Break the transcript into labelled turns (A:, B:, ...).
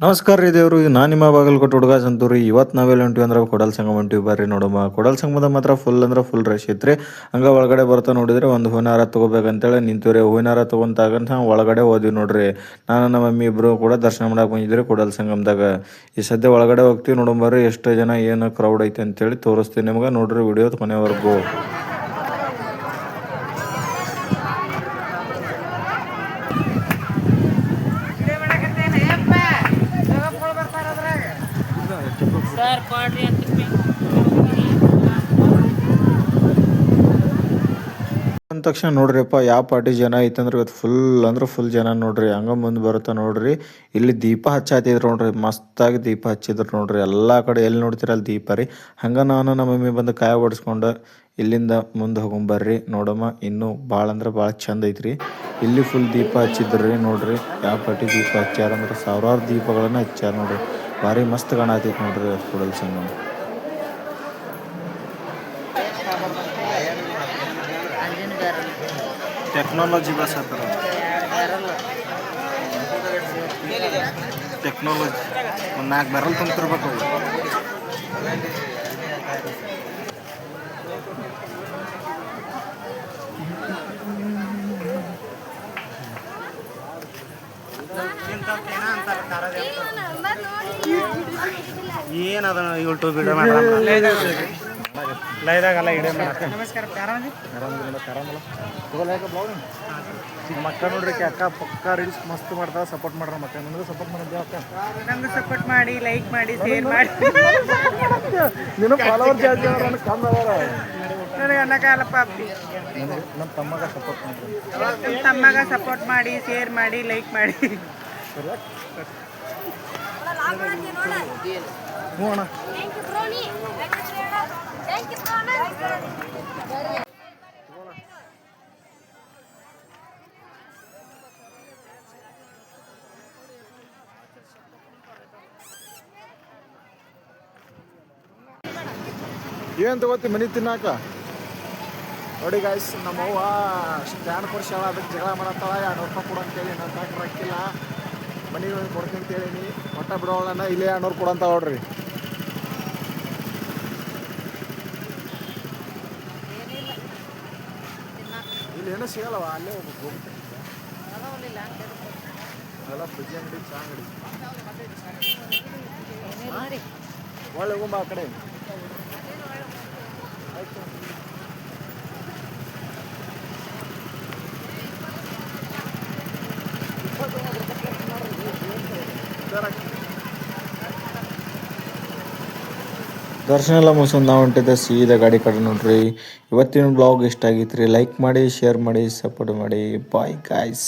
A: ನಮಸ್ಕಾರ ರೀ ದೇವರು ನಾನು ನಿಮ್ಮ ಬಾಗಲಕೋಟೆ ಹುಡುಗ ಸಂತೂರಿ ಇವತ್ತು ನಾವೆಲ್ಲ ಹೊಂಟಿವಿ ಅಂದ್ರೆ ಕೊಡಲ್ ಸಂಗಮ ಹೊಂಟಿವಿ ಬರ್ರಿ ನೋಡಮ್ಮ. ಕೊಡಲ್ ಸಂಗಮದ ಮಾತ್ರ ಫುಲ್ ಅಂದ್ರೆ ಫುಲ್ ರಶ್ ರೀ ಹಂಗೆ ಒಳಗಡೆ ಬರ್ತಾ ನೋಡಿದ್ರೆ ಒಂದು ಹೂವಿನ ಹಾರ ತಗೋಬೇಕಂತೇಳಿ ನಿಂತೀವ್ರಿ. ಹೂವಿನ ಹಾರ ಒಳಗಡೆ ಹೋದ್ವಿ ನೋಡ್ರಿ. ನಾನು, ನಮ್ಮ ಮಮ್ಮಿ ಇಬ್ಬರು ಕೂಡ ದರ್ಶನ ಮಾಡಕ್ಕೆ ಬಂದಿದ್ರಿ ಕೊಡಲ್ ಸಂಗಮದಾಗ. ಈ ಸದ್ಯ ಒಳಗಡೆ ಹೋಗ್ತೀವಿ ನೋಡಂಬರ್ರಿ ಎಷ್ಟು ಜನ ಏನು ಕ್ರೌಡ್ ಐತೆ ಅಂತೇಳಿ ತೋರಿಸ್ತೀನಿ ನಿಮ್ಗೆ. ನೋಡ್ರಿ ವಿಡಿಯೋದ ಕೊನೆವರೆಗೂ
B: ಸರ್ ಕೊಡ್ರಿ ಅಂತ
A: ಅಂದ ತಕ್ಷಣ ನೋಡ್ರಿಪ್ಪ, ಯಾವ ಪಾರ್ಟಿ ಜನ ಐತಂದ್ರೆ ಇವತ್ತು ಫುಲ್ ಅಂದ್ರೆ ಫುಲ್ ಜನ ನೋಡ್ರಿ. ಹಂಗ ಮುಂದೆ ಬರುತ್ತಾ ನೋಡ್ರಿ. ಇಲ್ಲಿ ದೀಪ ಹಚ್ಚಾತಿದ್ರು ನೋಡ್ರಿ, ಮಸ್ತಾಗಿ ದೀಪ ಹಚ್ಚಿದ್ರು ನೋಡ್ರಿ. ಎಲ್ಲಾ ಕಡೆ ಎಲ್ಲಿ ನೋಡ್ತೀರ ಅಲ್ಲಿ ದೀಪ ರೀ. ಹಂಗ ನಾನು ನಮ್ಮ ಮಮ್ಮಿ ಬಂದು ಕಾಯ ಓಡಿಸ್ಕೊಂಡು ಇಲ್ಲಿಂದ ಮುಂದೆ ಹೋಗೊಂಬರ್ರಿ ನೋಡಮ್ಮ, ಇನ್ನೂ ಭಾಳ ಅಂದ್ರೆ ಭಾಳ ಚಂದ ಐತ್ರಿ. ಇಲ್ಲಿ ಫುಲ್ ದೀಪ ಹಚ್ಚಿದ್ರಿ ನೋಡ್ರಿ. ಯಾವ ಪಾರ್ಟಿ ದೀಪ ಹಚ್ಚಾರ ಅಂದ್ರೆ ಸಾವಿರಾರು ದೀಪಗಳನ್ನ ಹಚ್ಚಾರ ನೋಡ್ರಿ. ಭಾರಿ ಮಸ್ತ್ ಕಾಣತೈತಿ ನೋಡ್ರಿ ಸಂಗಮ ಟೆಕ್ನಾಲಜಿ ಬಸ್ ಟೆಕ್ನಾಲಜಿ ಒಂದು ನಾಲ್ಕು ಬರಲ್ ತುಂಬಿರ್ಬೇಕು ಏನದ ಯೂಟ್ಯೂಬ್ ವಿಡಿಯೋ ಲೈದಾಗಲ್ಲ ವಿಡಿಯೋ ಮಕ್ಕ ನೋಡ್ರಿ ಅಕ್ಕ ಪಕ್ಕ ರೀಲ್ಸ್ ಮಸ್ತ್ ಮಾಡ್ತಾವ ಸಪೋರ್ಟ್ ಮಾಡ್ರ ಮಕ್ಕ ನನಗೂ ಸಪೋರ್ಟ್ ಮಾಡಿದ್ದೆ ಅಕ್ಕ?
B: ನಮ್ಗೆ ಸಪೋರ್ಟ್ ಮಾಡಿ ಲೈಕ್ ಮಾಡಿ ಶೇರ್ ಮಾಡಿ.
A: ನಿನ್ನ ಫಾಲೋವರ್ ಜಾಸ್ತಿ ಅವ್ರ ಕಮ್ಮಿ ಅದಾರ.
B: ನನಗೆ ಅನ್ನಕಾಲಪ್ಪ
A: ನಮ್ಮ ತಮ್ಮಗ ಸಪೋರ್ಟ್ ಮಾಡ್ರಿ.
B: ನಮ್ಮ ತಮ್ಮಗ ಸಪೋರ್ಟ್ ಮಾಡಿ ಶೇರ್ ಮಾಡಿ ಲೈಕ್ ಮಾಡಿ.
A: ಹ್ಞೂ ಅಣ್ಣ ಏನು ತಗೋತಿ ಮನೆ ತಿನ್ನಾಕ ನೋಡಿ ಗಾಯ್ಸ್ ನಮ್ಮವ್ವ ಸ್ಟ್ಯಾಂಡ್ ಕೊಡ್ಸ್ಯಾಳ ಅದಕ್ಕೆ ಜಗಳ ಮಾಡತ್ತಾಳ ಎರಡು ರೂಪಾಯಿ ಕೊಡು ಅಂತೇಳಿ ನನ್ನ ತಾಕ ರೊಕ್ಕಿಲ್ಲ ಮನೆಗೆ ಹೋಗಿ ಕೊಡ್ತೀನಿ ಕೇಳೀನಿ ಒಟ್ಟ ಬಿಡೋಣ ಇಲ್ಲೇ ಅಣ್ಣವ್ರು ಕೊಡಂತ ನೋಡ್ರಿ. ಇಲ್ಲಿ ಏನೋ ಸಿಗಲ್ಲವ? ಅಲ್ಲೇ ಹೋಗ್ಬೇಕು ಹೋಗ್ಬೇಕು ಎಲ್ಲ ಫ್ರಿಜ್ ಅಂಗಡಿ ಚಾ ಅಂಗಡಿ. ಒಳ್ಳೆ ಹೋಗುಂಬ ಆ ಕಡೆ. ದರ್ಶನ ಎಲ್ಲ ಮುಗಿಸ್ಕೊಂಡು ನಾವು ಹೊಂಟಿದ್ದೆ ಸೀದಾ ಗಾಡಿ ಕಡೆ ನೋಡ್ರಿ. ಇವತ್ತಿನ ಬ್ಲಾಗ್ ಇಷ್ಟ ಆಗೈತ್ರಿ ಲೈಕ್ ಮಾಡಿ ಶೇರ್ ಮಾಡಿ ಸಪೋರ್ಟ್ ಮಾಡಿ. Bye guys